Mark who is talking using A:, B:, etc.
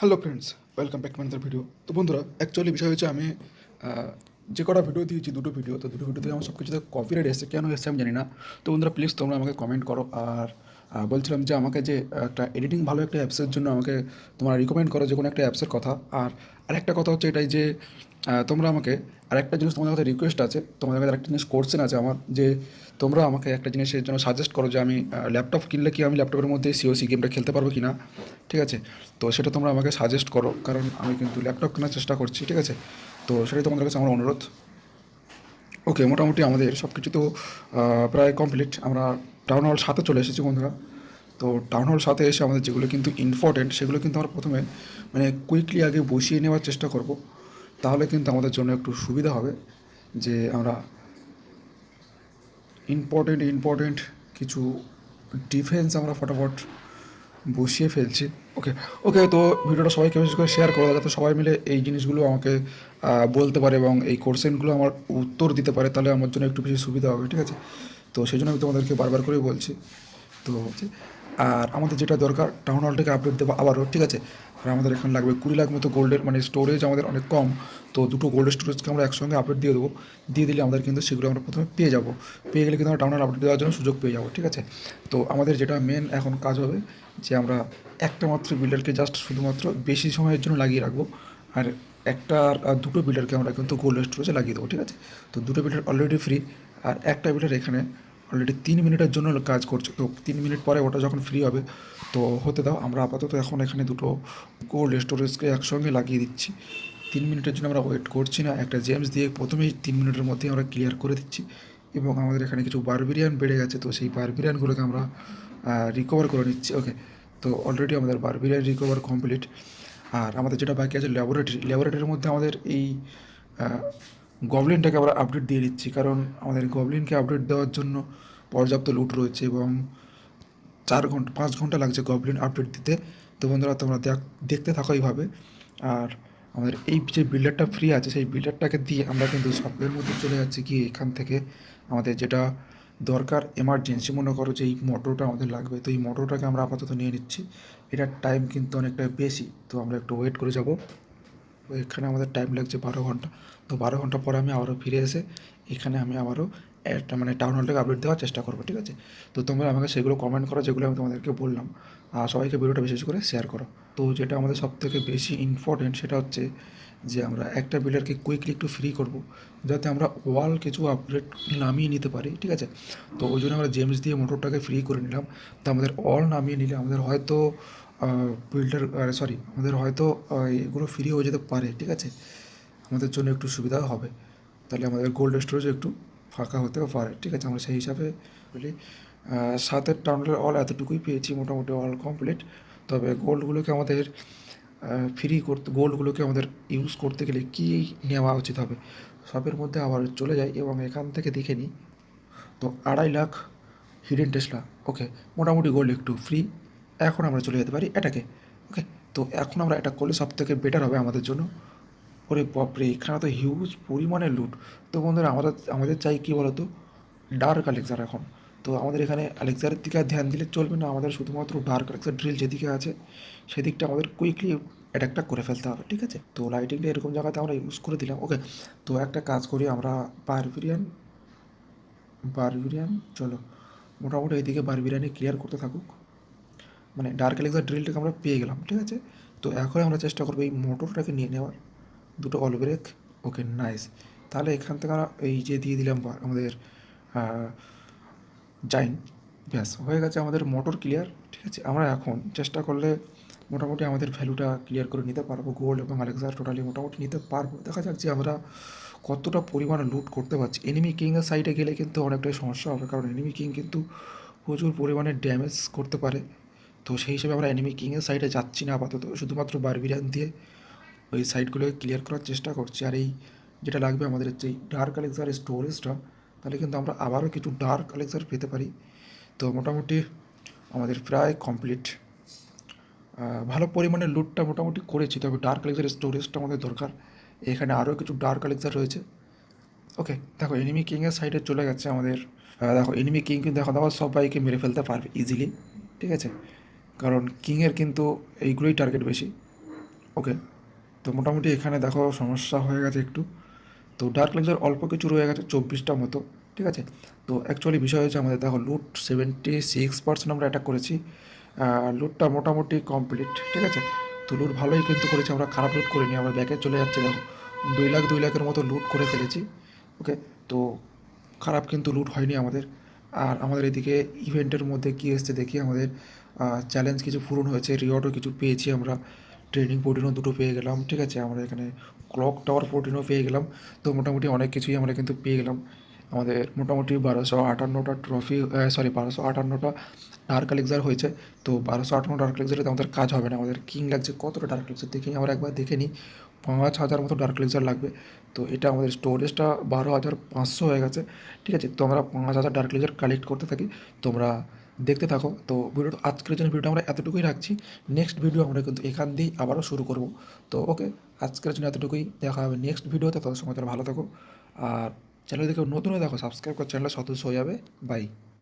A: Hello friends welcome back another video তো বন্ধুরা actually বিষয় হচ্ছে আমি যে কটা ভিডিও দিয়েছি, দুটো ভিডিও তো দুটো ভিডিওতে আমার সব কিছুতে কপিরাইট এসেছে, কেন এসেছে আমি জানি না। তো বন্ধুরা প্লিজ তোমরা আমাকে কমেন্ট করো। আর বলছিলাম যে আমাকে যে একটা এডিটিং ভালো একটা অ্যাপসের জন্য আমাকে তোমরা রিকমেন্ড করো যে কোনো একটা অ্যাপসের কথা। আর আরেকটা কথা হচ্ছে এটাই যে তোমরা আমাকে আরেকটা জিনিস তোমাদের কাছে রিকোয়েস্ট আছে, তোমাদের কাছে আরেকটা জিনিস কোর্সেন আছে আমার, যে তোমরা আমাকে একটা জিনিসের জন্য সাজেস্ট করো যে আমি ল্যাপটপ কিনলে কি আমি ল্যাপটপের মধ্যে সিওসি গেমটা খেলতে পারব কি না ঠিক আছে? তো সেটা তোমরা আমাকে সাজেস্ট করো, কারণ আমি কিন্তু ল্যাপটপ কেনার চেষ্টা করছি, ঠিক আছে? তো সেটাই তোমাদের কাছে আমার অনুরোধ। ওকে মোটামুটি আমাদের সব কিছু তো প্রায় কমপ্লিট আমরা টাউন হল সাথে চলে এসেছি বন্ধুরা। তো টাউন হল সাথে এসে আমাদের যেগুলো কিন্তু ইম্পর্টেন্ট সেগুলো কিন্তু আমরা প্রথমে মানে কুইকলি আগে বসিয়ে নেওয়ার চেষ্টা করব। তাহলে কিন্তু আমাদের জন্য একটু সুবিধা হবে যে আমরা ইম্পর্টেন্ট ইম্পর্টেন্ট কিছু ডিফেন্স আমরা ফটাফট বসিয়ে ফেলছি। ওকে ওকে তো ভিডিওটা সবাইকে বেশি করে শেয়ার করো, যাতে সবাই মিলে এই জিনিসগুলো আমাকে বলতে পারে এবং এই কোশ্চেনগুলো আমার উত্তর দিতে পারে, তাহলে আমার জন্য একটু বেশি সুবিধা হবে, ঠিক আছে? তো সেই জন্য আমি তোমাদেরকে বারবার করেই বলছি। তো আর আমাদের যেটা দরকার টাউন হলটাকে আপডেট দেবো আবারও, ঠিক আছে? আর আমাদের এখানে লাগবে কুড়ি লাখ মতো গোল্ডের মানে স্টোরেজ আমাদের অনেক কম। তো দুটো গোল্ড স্টোরেজকে আমরা একসঙ্গে আপডেট দিয়ে দেবো। দিয়ে দিলে আমাদের কিন্তু সেগুলো আমরা প্রথমে পেয়ে যাব। পেয়ে গেলে কিন্তু আমরা টাউন আপডেট দেওয়ার জন্য সুযোগ পেয়ে যাব, ঠিক আছে? তো আমাদের যেটা মেন এখন কাজ হবে, যে আমরা একটা মাত্র বিল্ডারকে জাস্ট শুধুমাত্র বেশি সময়ের জন্য লাগিয়ে রাখব। আর একটা আর দুটো বিল্ডারকে আমরা কিন্তু গোল্ড স্টোরেজে লাগিয়ে দেবো, ঠিক আছে? তো দুটো বিল্ডার অলরেডি ফ্রি আর একটা বিল্ডার এখানে অলরেডি তিন মিনিটের জন্য কাজ করছে। তো তিন মিনিট পরে ওটা যখন ফ্রি হবে, তো হতে দাও। আমরা আপাতত এখন এখানে দুটো গোল্ড স্টোরেজকে একসঙ্গে লাগিয়ে দিচ্ছি। তিন মিনিটের জন্য আমরা ওয়েট করছি না। একটা জেমস দিয়ে প্রথমেই তিন মিনিটের মধ্যেই আমরা ক্লিয়ার করে দিচ্ছি। এবং আমাদের এখানে কিছু বারবিরিয়ান বেড়ে গেছে, তো সেই বারবিরিয়ানগুলোকে আমরা রিকভার করে নিচ্ছি। ওকে তো অলরেডি আমাদের বারবিরিয়ান রিকভার কমপ্লিট আর আমাদের যেটা বাকি আছে ল্যাবরেটরি ল্যাবরেটরির মধ্যে আমাদের এই গবলিনটাকে আমরা আপডেট দিয়ে দিচ্ছি, কারণ আমাদের গবলিনকে আপডেট দেওয়ার জন্য পর্যাপ্ত লুট রয়েছে এবং চার ঘণ্টা, পাঁচ ঘণ্টা লাগছে গবলিন আপডেট দিতে। তো বন্ধুরা, তোমরা দেখ- দেখতে থাকো এইভাবে। আর আমাদের এই যে বিল্ডারটা ফ্রি আছে, সেই বিল্ডারটাকে দিয়ে আমরা কিন্তু শপের মধ্যে চলে যাচ্ছি কি এখান থেকে। আমাদের যেটা দরকার এমার্জেন্সি মনে করো যে এই মোটরটা আমাদের লাগবে, তো এই মোটরটাকে আমরা আপাতত নিয়ে নিচ্ছি। এটার টাইম কিন্তু অনেকটা বেশি, তো আমরা একটু ওয়েট করে যাব। এখানে আমাদের টাইম লাগছে বারো ঘণ্টা। তো বারো ঘণ্টা পরে আমি আবারও ফিরে এসে এখানে আমি আবারও একটা মানে টাউন হলটাকে আপডেট দেওয়ার চেষ্টা করব, ঠিক আছে? তো তোমরা আমাকে সেগুলো কমেন্ট করো, যেগুলো আমি তোমাদেরকে বললাম। আর সবাইকে ভিডিওটা বিশেষ করে শেয়ার করো। তো যেটা আমাদের সব থেকে বেশি ইম্পর্টেন্ট সেটা হচ্ছে যে আমরা একটা বিল্ডারকে কুইকলি একটু ফ্রি করব, যাতে আমরা ওয়াল কিছু আপগ্রেড নামিয়ে নিতে পারি, ঠিক আছে? তো ওই জন্য আমরা জেমস দিয়ে মোটরটাকে ফ্রি করে নিলাম। তো আমাদের অল নামিয়ে নিলে আমাদের হয়তো বিল্ডার সরি আমাদের হয়তো এগুলো ফ্রি হয়ে যেতে পারে, ঠিক আছে? আমাদের জন্য একটু সুবিধা হবে। তাহলে আমাদের গোল্ড স্টোরেজ একটু ফাঁকা হতেও পারে, ঠিক আছে? আমরা সেই হিসাবে বলি সাতের টাউনের অল এতটুকুই পেয়েছি, মোটামুটি অল কমপ্লিট তবে গোল্ডগুলোকে আমাদের ফ্রি করতে গোল্ডগুলোকে আমাদের ইউজ করতে গেলে কী নেওয়া উচিত হবে? সবের মধ্যে আবার চলে যাই এবং এখান থেকে দেখে নিই। তো আড়াই লাখ হিডেন টেসলা ওকে মোটামুটি গোল্ড একটু ফ্রি এখন আমরা চলে যেতে পারি এটাকে ওকে তো এখন আমরা এটা করলে সব থেকে বেটার হবে আমাদের জন্য। ওরে বাপরে, এখানে তো হিউজ পরিমাণে লুট তো বন্ধুরা, আমাদের আমাদের চাই কী বলতো? ডার্ক আলেক্সার এখন। তো আমাদের এখানে আলেক্সারের দিকে ধ্যান দিলে চলবে না। আমাদের শুধুমাত্র ডার্ক আলেক্সার ড্রিল যেদিকে আছে, সেদিকটা আমাদের কুইকলি অ্যাটাকটা করে ফেলতে হবে, ঠিক আছে? তো লাইটিংটা এরকম জায়গাতে আমরা ইউজ করে দিলাম ওকে তো একটা কাজ করি আমরা বারবিরিয়ান বারবিরিয়ান চলো। মোটামুটি এইদিকে বারবিরিয়ানি ক্লিয়ার করতে থাকুক। মানে ডার্ক এলেক্সার ড্রিলটাকে আমরা পেয়ে গেলাম, ঠিক আছে? তো এখন আমরা চেষ্টা করব এই মোটরটাকে নিয়ে নেওয়ার। দুটো অল ব্রেক ওকে নাইস তাহলে এখান থেকে আমরা এই যে দিয়ে দিলাম আমাদের জাইন ব্যাস, হয়ে গেছে আমাদের মোটর ক্লিয়ার ঠিক আছে? আমরা এখন চেষ্টা করলে মোটামুটি আমাদের ভ্যালুটা ক্লিয়ার করে নিতে পারব গোল্ড এবং আলেক্সার টোটালি মোটামুটি নিতে পারব। দেখা যাক যে আমরা কতটা পরিমাণে লুট করতে পারছি। এনিমি কিংয়ের সাইডে গেলে কিন্তু অনেকটাই সমস্যা হবে, কারণ এনিমি কিং কিন্তু প্রচুর পরিমাণে ড্যামেজ করতে পারে। তো সেই হিসেবে আমরা এনিমি কিংয়ের সাইডে যাচ্ছি না আপাতত। শুধুমাত্র বারবিরিয়ান দিয়ে ওই সাইটগুলোকে ক্লিয়ার করার চেষ্টা করছি। আর এই যেটা লাগবে আমাদের হচ্ছে এই ডার্ক আলেক্সার স্টোরেজটা তাহলে কিন্তু আমরা আবারও কিছু ডার্ক আলেক্সার পেতে পারি। তো মোটামুটি আমাদের প্রায় কমপ্লিট ভালো পরিমাণে লুটটা মোটামুটি করেছি, তবে ডার্ক আলেক্সার স্টোরেজটা আমাদের দরকার। এখানে আরও কিছু ডার্ক আলেক্সার রয়েছে। ওকে দেখো এনিমি কিংয়ের সাইডে চলে গেছে আমাদের। দেখো এনিমি কিং কিন্তু এখন দেখো সবাইকে মেরে ফেলতে পারবে ইজিলি ঠিক আছে? কারণ কিংয়ের কিন্তু এইগুলোই টার্গেট বেশি। ওকে তো মোটামুটি এখানে দেখো সমস্যা হয়ে গেছে একটু। তো ডার্ক লেজার অল্প কিছু রয়ে গেছে, চব্বিশটা মতো, ঠিক আছে? তো অ্যাকচুয়ালি বিষয় হচ্ছে আমাদের, দেখো লুট সেভেন্টি সিক্স পার্সেন্ট আমরা অ্যাটাক করেছি লুটটা মোটামুটি কমপ্লিট ঠিক আছে? তো লুট ভালোই কিন্তু করেছি, আমরা খারাপ লুট করিনি, আমরা ব্যাকে চলে যাচ্ছি, দেখো। দুই লাখ, দুই লাখের মতো লুট করে ফেলেছি ওকে তো খারাপ কিন্তু লুট হয়নি আমাদের। আর আমাদের এদিকে ইভেন্টের মধ্যে কী এসছে দেখি আমাদের চ্যালেঞ্জ কিছু পূরণ হয়েছে, রিওয়ার্ডও কিছু পেয়েছি আমরা ট্রেনিং প্রোটিনও দুটো পেয়ে গেলাম, ঠিক আছে? আমরা এখানে ক্লক টাওয়ার প্রোটিনও পেয়ে গেলাম, তো মোটামুটি অনেক কিছুই আমরা কিন্তু পেয়ে গেলাম। আমাদের মোটামুটি বারোশো আটান্নটা ট্রফি সরি বারোশো আটান্নটা ডার্ক এলেক্সার হয়েছে, তো বারোশো আটান্ন ডার্ক এলেক্সারে আমাদের কাজ হবে না, আমাদের কিং লাগছে, কতটা ডার্ক এলেক্সার দেখি আমরা একবার দেখে নিই। পাঁচ হাজার মতো ডার্ক এলেক্সার লাগবে। তো এটা আমাদের স্টোরেজটা বারো হাজার পাঁচশো হয়ে গেছে। ঠিক আছে? তো আমরা পাঁচ হাজার ডার্ক লেজার কালেক্ট করতে থাকি। তোমরা দেখতে থাকো। তো ভিডিওটা আজকের জন্য ভিডিওটা আমরা এতটুকুই রাখছি। নেক্সট ভিডিও আমরা কিন্তু এখান দিয়েই আবারও শুরু করব। তো ওকে আজকের জন্য এতটুকুই। দেখা হবে নেক্সট ভিডিওতে তত সময় তোমরা ভালো থাকো। আর চ্যানেল দেখে নতুন দেখো সাবস্ক্রাইব করে চ্যানেলের সদস্য হয়ে যাবে। বাই